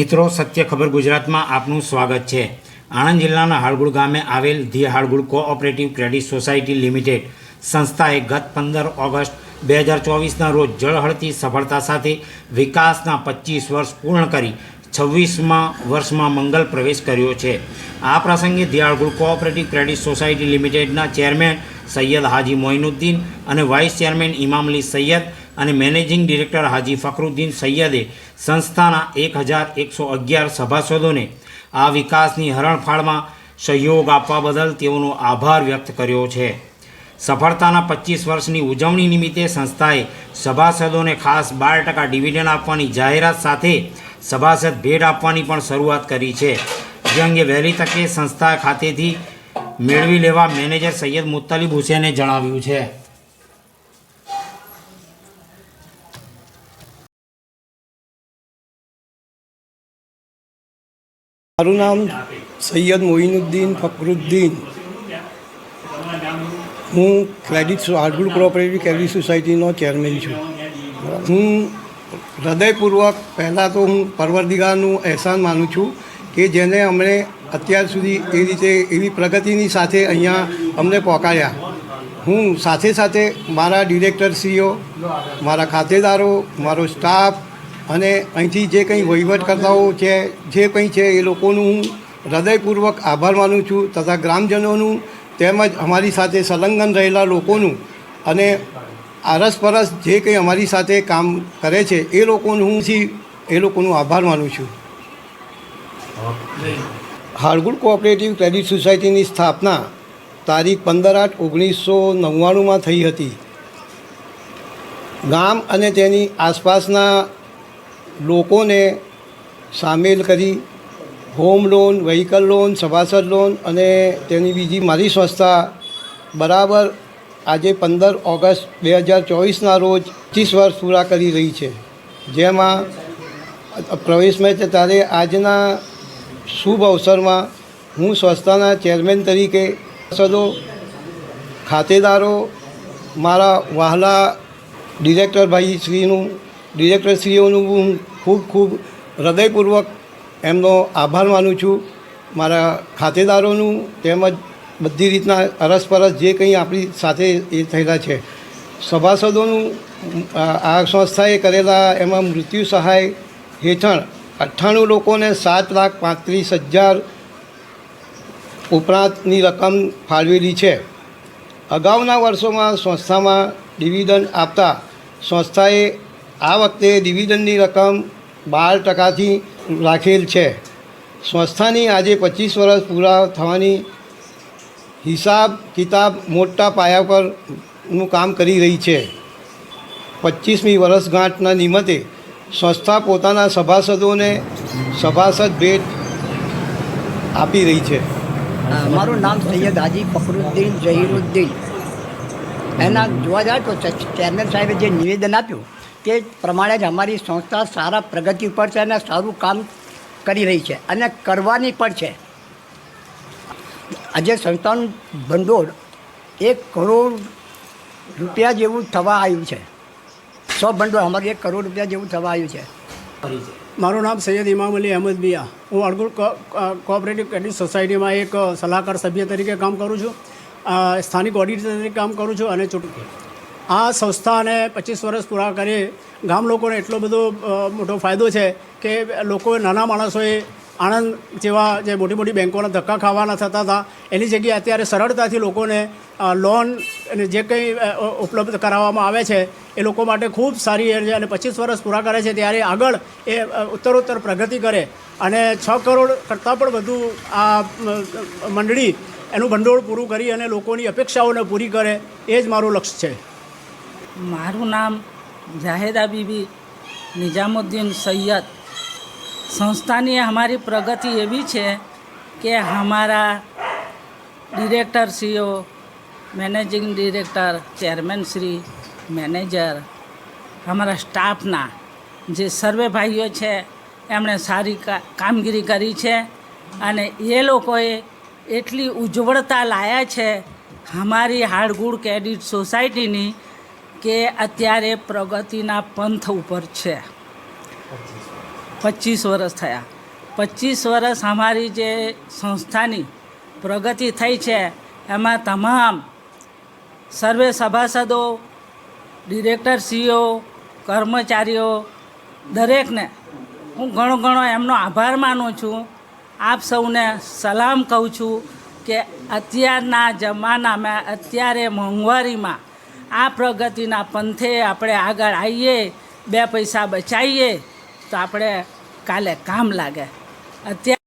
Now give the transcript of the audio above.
મિત્રો, સત્ય ખબર ગુજરાતમાં આપનું સ્વાગત છે. આણંદ જિલ્લાના હાળગુડ ગામે આવેલ the Halgud cooperative credit society limited સંસ્થાએ ગત પંદર ઓગસ્ટ બે હજાર ચોવીસના રોજ જળહળતી સફળતા સાથે વિકાસના પચીસ વર્ષ પૂર્ણ કરી છવ્વીસમાં વર્ષમાં મંગલ પ્રવેશ કર્યો છે. આ પ્રસંગે દિયાળગુડ કોઓપરેટિવ ક્રેડિટ સોસાયટી લિમિટેડના ચેરમેન સૈયદ હાજી મોઇનુદ્દીન અને વાઇસ ચેરમેન ઇમામલી સૈયદ અને મેનેજિંગ ડિરેક્ટર હાજી ફખરુદ્દીન સૈયદે સંસ્થાના એક હજાર એકસો અગિયાર સભાસદોને આ વિકાસની હરણફાળમાં સહયોગ આપવા બદલ તેઓનો આભાર વ્યક્ત કર્યો છે. સફળતાના પચીસ વર્ષની ઉજવણી નિમિત્તે સંસ્થાએ સભાસદોને ખાસ બાર ટકા ડિવિડન્ડ આપવાની જાહેરાત સાથે સભાસદ ભેટ આપવાની પણ શરૂઆત કરી છે. જે અંગે વહેલી તકે સંસ્થા ખાતેથી મેળવી લેવા મેનેજર સૈયદ મુત્તલિબ હુસેને જણાવ્યું છે. મારું નામ સૈયદ મોઇનુદ્દીન ફકરુદ્દીન હું ક્રેડિટ હાર્ડવુડ કોઓપરેટિવ ક્રેડિટ સોસાયટીનો ચેરમેન છું. હું હૃદયપૂર્વક પહેલાં તો હું પરવરદિગારનું અહેસાન માનું છું કે જેને અમને અત્યાર સુધી એ રીતે એવી પ્રગતિની સાથે અહીંયા અમને પહોંચાડ્યા હું સાથે સાથે મારા ડિરેક્ટરશ્રીઓ મારા ખાતેદારો, મારો સ્ટાફ અને અહીંથી જે કંઈ વહીવટકર્તાઓ છે, જે કંઈ છે, એ લોકોનું હું હૃદયપૂર્વક આભાર માનું છું તથા ગ્રામજનોનું તેમજ અમારી સાથે સંલગ્ન રહેલા લોકોનું અને આરસપરસ જે કંઈ અમારી સાથે કામ કરે છે, એ લોકોનું હું એ લોકોનું આભાર માનું છું. હાળગુડ કોઓપરેટિવ ક્રેડિટ સોસાયટીની સ્થાપના તારીખ પંદર આઠ ઓગણીસો નવ્વાણુંમાં થઈ હતી. ગામ અને તેની આસપાસના લોકોને સામેલ કરી હોમ લોન વ્હીકલ લોન સભાસદ લોન અને તેની બીજી મારી સંસ્થા બરાબર આજે પંદર ઓગસ્ટ બે હજાર ચોવીસના રોજ પચીસ વર્ષ પૂરા કરી રહી છે જેમાં પ્રવેશમાં છે ત્યારે આજના શુભ અવસરમાં હું સંસ્થાના ચેરમેન તરીકે સદો ખાતેદારો, મારા વહાલા ડિરેક્ટર ભાઈ શ્રીનું ડિરેક્ટરશ્રીઓનું હું ખૂબ ખૂબ હૃદયપૂર્વક એમનો આભાર માનું છું. મારા ખાતેદારોનું તેમજ બધી રીતના અરસપરસ જે કંઈ આપણી સાથે એ થયેલા છે. સભાસદોનું આ સંસ્થાએ કરેલા એમાં મૃત્યુ સહાય હેઠળ અઠ્ઠાણું લોકોને સાત લાખ પાંત્રીસ હજાર ઉપરાંતની રકમ ફાળવેલી છે. અગાઉના વર્ષોમાં સંસ્થામાં ડિવિડન્ડ આપતા સંસ્થાએ આ વખતે ડિવિડન્ડની રકમ બાર ટકાથી રાખેલ છે. સંસ્થાની આજે પચીસ વર્ષ પૂરા થવાની હિસાબ કિતાબ મોટા પાયા પરનું કામ કરી રહી છે. પચીસમી વર્ષગાંઠના નિમિત્તે સંસ્થા પોતાના સભાસદોને સભાસદ ભેટ આપી રહી છે. મારું નામ સૈયદ હાજી ફખરુદ્દીન જહીરુદ્દીન. એના જોવા જાય તો ચેરમેન સાહેબે જે નિવેદન આપ્યું તે પ્રમાણે જ અમારી સંસ્થા સારા પ્રગતિ પર છે અને સારું કામ કરી રહી છે અને કરવાની પણ છે. આજે સંસ્થાનું ભંડોળ એક કરોડ રૂપિયા જેવું થવા આવ્યું છે. સો ભંડોળ અમારું એક કરોડ રૂપિયા જેવું થવા આવ્યું છે. મારું નામ સૈયદ ઇમામ અલી અહમદ મિયા. હું અડગુડ કોઓપરેટિવ ક્રેડિટ સોસાયટીમાં એક સલાહકાર સભ્ય તરીકે કામ કરું છું. સ્થાનિક ઓડિટર તરીકે કામ કરું છું અને ચૂંટણી આ સંસ્થાને પચીસ વર્ષ પૂરા કરી ગામ લોકોને એટલો બધો મોટો ફાયદો છે કે લોકો નાના માણસોએ આણંદ જેવા જે મોટી મોટી બેંકોના ધક્કા ખાવાના થતા હતા. એની જગ્યાએ અત્યારે સરળતાથી લોકોને લોન અને જે કંઈ ઉપલબ્ધ કરાવવામાં આવે છે, એ લોકો માટે ખૂબ સારી છે અને પચીસ વર્ષ પૂરા કરે છે ત્યારે આગળ એ ઉત્તરોત્તર પ્રગતિ કરે. અને છ કરોડ કરતાં પણ વધુ આ મંડળી એનું ભંડોળ પૂરું કરી અને લોકોની અપેક્ષાઓને પૂરી કરે, એ જ મારું લક્ષ્ય છે. મારું નામ જાહેદા બીબી નિઝામુદ્દીન સૈયદ. સંસ્થાની અમારી પ્રગતિ એવી છે કે અમારા CEO, managing director, chairman Shri, manager, અમારા સ્ટાફના જે સર્વે ભાઈઓ છે, એમણે સારી કામગીરી કરી છે અને એ લોકોએ એટલી ઉજ્જવળતા લાયા છે. અમારી હાડગુડ કેડિટ સોસાયટીની કે અત્યારે પ્રગતિના પંથ ઉપર છે. પચીસ વર્ષ થયા. પચીસ વર્ષ અમારી જે સંસ્થાની પ્રગતિ થઈ છે, એમાં તમામ સર્વે સભાસદો ડિરેક્ટરશ્રીઓ કર્મચારીઓ, દરેકને હું ઘણો ઘણો એમનો આભાર માનું છું. આપ સૌને સલામ કહું છું કે અત્યારના જમાનામાં, અત્યારે મોંઘવારીમાં આ પ્રગતિના પંથે આપણે આગળ આવીએ, બે પૈસા બચાવીએ, તો આપણે કાલે કામ લાગે. અત્યારે